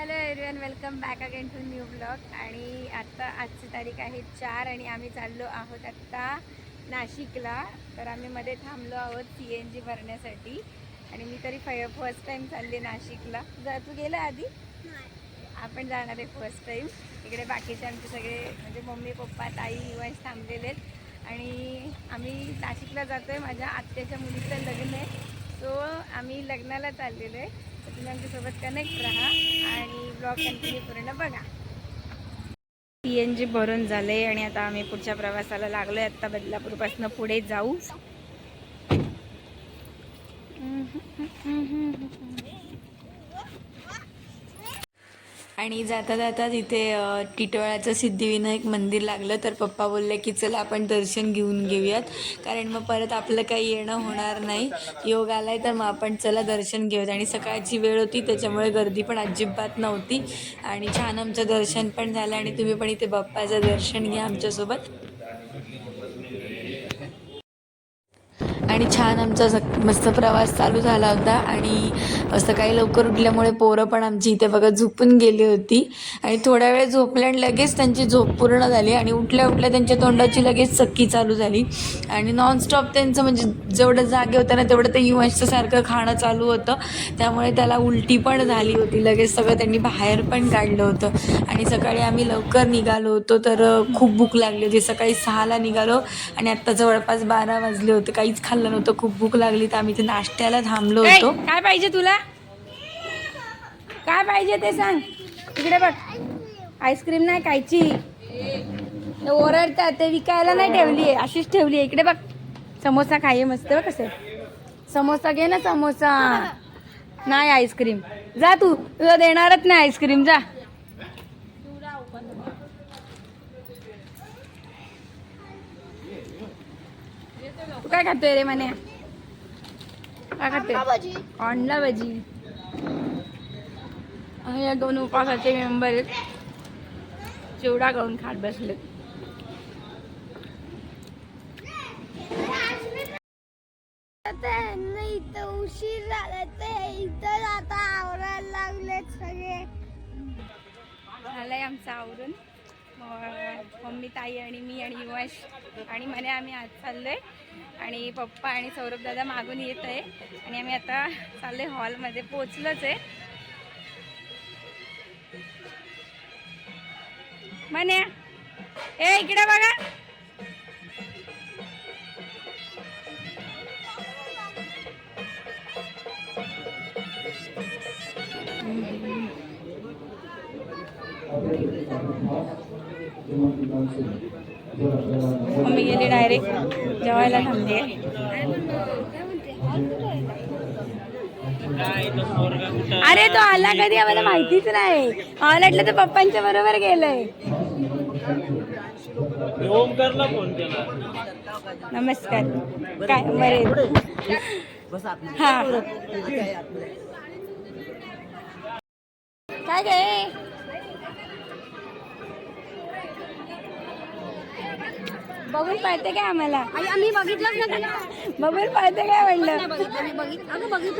Hello everyone welcome back again to new blog. आणि आता आजची तारीख आहे चार आणि आम्ही चाललो आहोत आत्ता नाशिकला. तर आम्ही मध्ये थांबलो आहोत सी एन जी भरण्यासाठी. आणि मी तरी फय फर्स्ट टाईम चालले नाशिकला. जा तू गेला आधी? आपण जाणार आहे फर्स्ट टाईम इकडे बाकीचे आमचे सगळे म्हणजे मम्मी पप्पा ताई युवांश थांबलेले आहेत. आणि आम्ही नाशिकला जातो आहे माझ्या आत्याच्या मुलीचं लग्न आहे. सो आम्ही लग्नाला चाललेलो आहे. तुम्ही आमच्यासोबत कनेक्ट राहा आणि ब्लॉग कंटिन्यू पूर्ण बघा. पी एन जी भरून झाले आणि आता आम्ही पुढच्या प्रवासाला लागलो आहे आत्ता बदलापूरपासून पुढे जाऊ. आणि जाता जाता तिथे टिटोळ्याचं सिद्धिविनायक मंदिर लागलं तर पप्पा बोलले की चला आपण दर्शन घेऊन घेऊयात. कारण मग परत आपलं काही येणं होणार नाही. योग आलाय तर मग आपण चला दर्शन घेऊयात. आणि सकाळची वेळ होती त्याच्यामुळे गर्दी पण अजिबात नव्हती. आणि छान आमचं दर्शन पण झालं. आणि तुम्ही पण इथे बाप्पाचं दर्शन घ्या आमच्यासोबत. आणि छान आमचा मस्त प्रवास चालू झाला होता. आणि सकाळी लवकर उठल्यामुळे पोरं पण आमची इथे बघा झोपून गेली होती. आणि थोड्या वेळ झोपल्या आणि लगेच त्यांची झोप पूर्ण झाली. आणि उठल्या उठल्या त्यांच्या तोंडाची लगेच सक्की चालू झाली. आणि नॉनस्टॉप त्यांचं म्हणजे जेवढं जागे होतं ना तेवढं ते युवांचं सारखं खाणं चालू होतं. त्यामुळे त्याला उलटी पण झाली होती. लगेच सगळं त्यांनी बाहेर पण काढलं होतं. आणि सकाळी आम्ही लवकर निघालो होतो. तर खूप भूक लागली होती. सकाळी सहाला निघालो. आणि आत्ता जवळपास बारा वाजले होते. काहीच खाल्लं नव्हतं खूप भूक लागली तर आम्ही ते नाश्त्याला थांबलो होतो. काय पाहिजे तुला? काय पाहिजे ते सांग. इकडे बघ. आईस्क्रीम नाही खायची. ओरडतात ते विकायला नाही ठेवली आहे अशीच ठेवली आहे. इकडे बघ. समोसा खाये मस्त बघ कसं. समोसा घे ना समोसा. नाही आईस्क्रीम. जा तू तुला देणारच नाही आईस्क्रीम जा. तू काय खातोय रे म्हणे काय खातोय? अंडा भजी आणि या दोन उपासाचे मेंबर आहेत चिवडा खाऊन खात बसले. इथं उशीर झाला ते इथं आता आवरायला लागले सगळे. झालंय आमचं आवरून. मम्मी ताई आणि मी आणि युवाश आणि म्हणे आम्ही आज चाललोय. आणि पप्पा आणि सौरभ दादा मागून येत आहे आणि आम्ही आता चाललोय हॉलमध्ये पोचलोच आहे म्हणे ए इकडे बघा मम्मी गेली डायरेक्ट जेवायला थांबते अरे तो आला कधी? आम्हाला माहितीच नाही. आम्हाला वाटलं तर पप्पांच्या बरोबर गेलंय. ओमकारला फोन केला नमस्कार. काय? बरे. हा. काय गे? बघून पाहते काय आम्हाला. आम्ही बघितलंच बघून पाहते काय म्हणलं.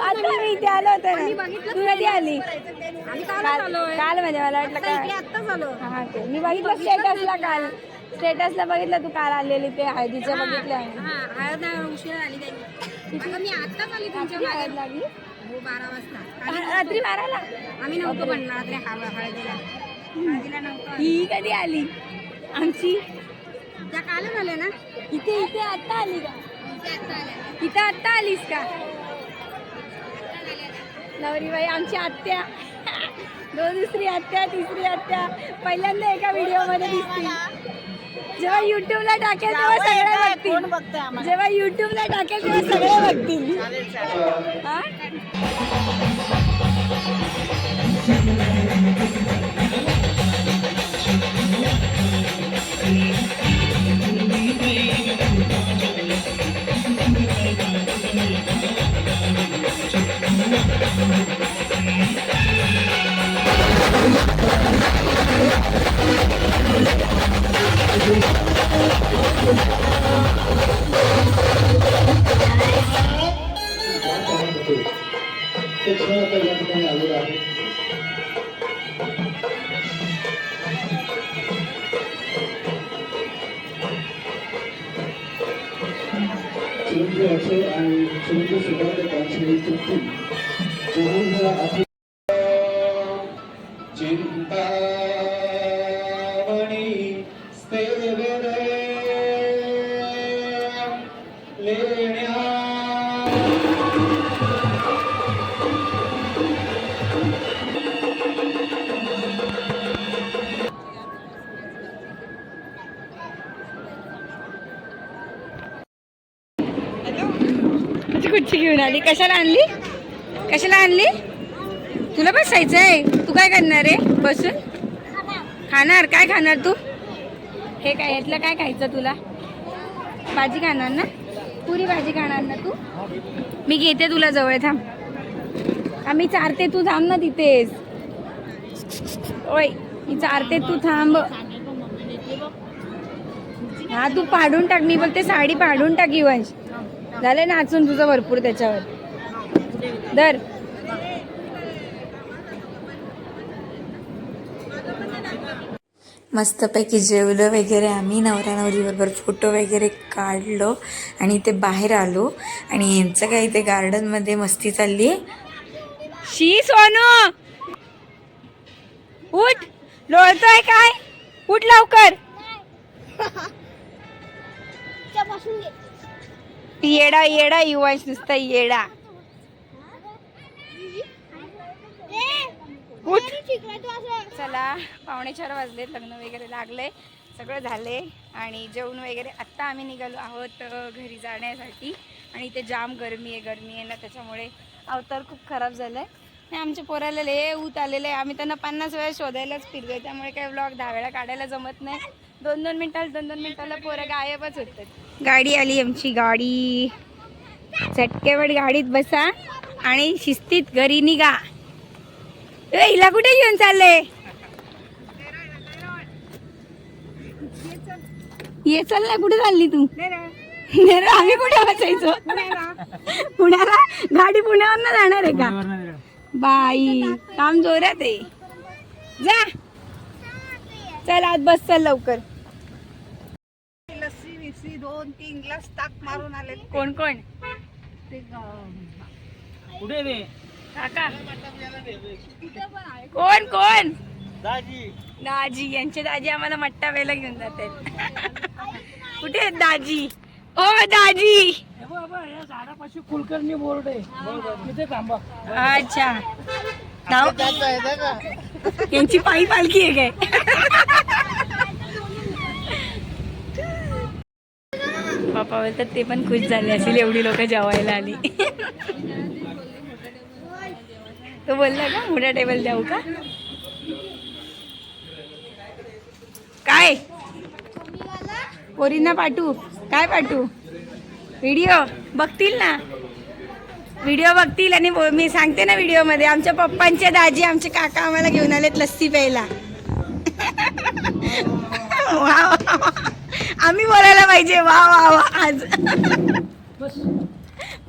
आता मी इथे आलो होतो तू कधी आली? काल म्हणजे मला वाटलं काय हा ते मी बघितलं स्टेटसला काल. स्टेटसला बघितलं तू काल आलेली ते हळदीचं बघितलं. आली हो बारा वाजता. रात्री बाराला? आम्ही नव्हतो पण रात्री हळ- हळदीला. ही कधी आली? आमची? त्या काल झाले ना? इथे इथे आता आली का? आत्ता इथं आत्ता आलीस का? नवरीबाई आमची आत्या. दोन दुसरी आत्या तिसरी आत्या. पहिल्यांदा एका व्हिडिओमध्ये दिसतील. जेव्हा युट्यूबला टाकेल तेव्हा सगळे बघतील. जेव्हा युट्यूबला टाकेल तेव्हा सगळे बघतील. चिरंजीव अक्षय आणि चिरंजीव सुधाकर पाचशे तृप्ती गोविंद आपली चिंतामणी लेण्या कुठची घेऊन आली? कशाला आणली? कशाला आणली? तुला बसायचं आहे. तू काय करणार आहे? बसून? खाणार? काय खाणार तू? हे काय यातलं काय खायचं तुला? भाजी खाणार ना? पुरी भाजी खाणार ना तू? मी घेते तुला जवळ थांब. आम्ही चारते तू थांब ना तिथेच. ओय मी चारते तू थांब. हा तू पाडून टाक. मी बघते साडी पाडून टाक वंश झालं नाचून तुझं भरपूर त्याच्यावर. दर. मस्तपैकी जेवलं वगैरे आम्ही. नवरा नवरीबरोबर फोटो वगैरे काढलो आणि ते बाहेर आलो. आणि यांचं काय ते गार्डनमध्ये मस्ती चालली शी सोनू! उठ! लोळतोय काय? उठ लवकर. येडा येडा युवांश नुसता येडा. उठ. चला पावणे चार वाजले लग्न वगैरे लागले सगळं झाले आणि जेवण वगैरे आत्ता आम्ही निघालो आहोत घरी जाण्यासाठी. आणि इथे जाम गरमी आहे गरमी आहे ना त्याच्यामुळे अवतार खूप खराब झालं आहे आणि आमच्या पोराला लय ऊत आलेलं आहे. आम्ही त्यांना पन्नास वेळा शोधायलाच फिरतोय त्यामुळे काही ब्लॉग दहा वेळा काढायला जमत नाही. दोन दोन मिनिटाला दोन दोन मिनिटाला पोरं गायबच होतात. गाडी आली आमची गाडी. झटकेवट गाडीत बसा आणि शिस्तीत घरी निघा. ए, हिला कुठे घेऊन चालले? ये चल ना कुठे चालली तू? नेरळ, आम्ही कुठे बसायचो? पुण्याला. गाडी पुण्यावर जाणार आहे का? बाई काम जोरात आहे. जा. चल आज बस चल लवकर. लस्सी विस्सी दोन तीन ग्लास ताक मारून आले कोण कोण? ते कुठे रे काका. कोण कोण? दाजी. दाजी यांचे दाजी आम्हाला मट्टा वेळेला घेऊन जातात. कुठे आहेत दाजी? ओ दाजी! झाडापाशी कुलकर्णी बोर्ड आहे तिथे थांबा अच्छा. नाव यांची पायी पालखी आहे काय? बापा बोलतात ते पण खुश झाले असेल एवढी लोक जेवायला आली. तो बोलला का मोठा टेबल द्याऊ का? काय? पोरींना पाठवू काय पाठवू व्हिडिओ बघतील ना. व्हिडिओ बघतील आणि मी सांगते ना व्हिडिओमध्ये आमच्या पप्पांचे दाजी आमचे काका आम्हाला घेऊन आलेत लस्सी प्यायला. वा. आम्ही बोलायला पाहिजे. वा वा वा आज.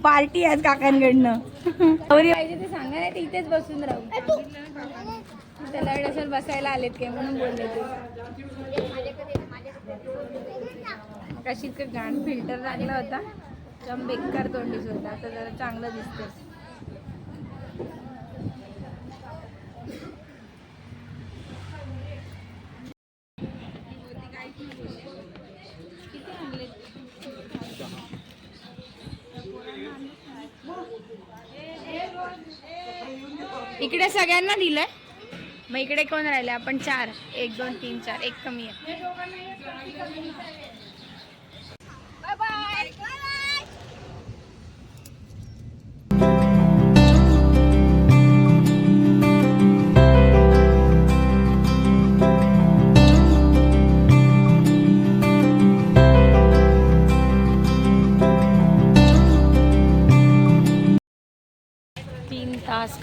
पार्टी आज काकांकडनं. पाहिजे ते सांगा नाही इथेच बसून राहू. त्याला असेल बसायला आलेत काय म्हणून बोलले ते. कशी घाण फिल्टर लागला होता. एकदम बेकार तोंडीच होता आता जरा चांगलं दिसतं इकडे सगळ्यांना दिलंय. मग इकडे कोण राहिले? आपण चार. एक दोन तीन चार. एक कमी आहे. तीन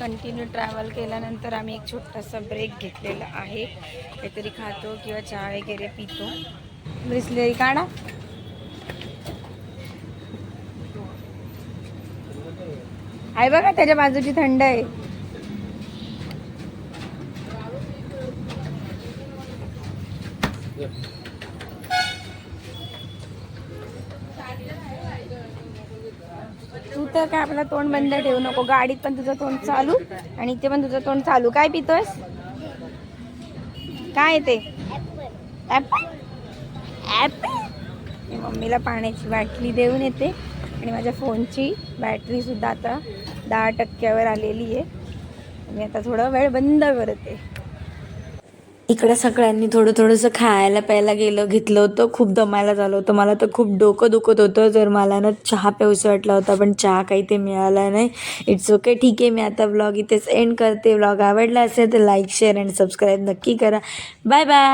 कंटिन्यू ट्रॅव्हल केल्यानंतर आम्ही एक छोटासा ब्रेक घेतलेला आहे. काहीतरी खातो किंवा चहा वगैरे पितो. ब्रिसलेरी काढा. आहे बघा त्याच्या बाजूची थंड आहे. तर काय? आपला तोंड बंद ठेवू नको. गाडीत पण तुझं तोंड चालू आणि इथे पण तुझं तोंड चालू. काय पितोयस? काय ते? ॲपल ॲपल मी मम्मीला पाण्याची बाटली देऊन येते. आणि माझ्या फोनची बॅटरी सुद्धा आता दहा टक्क्यावर आलेली आहे. मी आता थोडा वेळ बंद करते. इकडं सगळ्यांनी थोडं थोडंसं खायला प्यायला गेलं घेतलं होतं खूप दमायला झालं होतं. मला तर खूप डोकं दुखत होतं. तर मला ना चहा प्यावसं वाटला होता पण चहा काही ते मिळाला नाही. इट्स ओके ठीक आहे मी आता व्लॉग इथेच एंड करते. व्लॉग आवडला असेल तर लाईक शेअर अँड सबस्क्राईब नक्की करा. Bye bye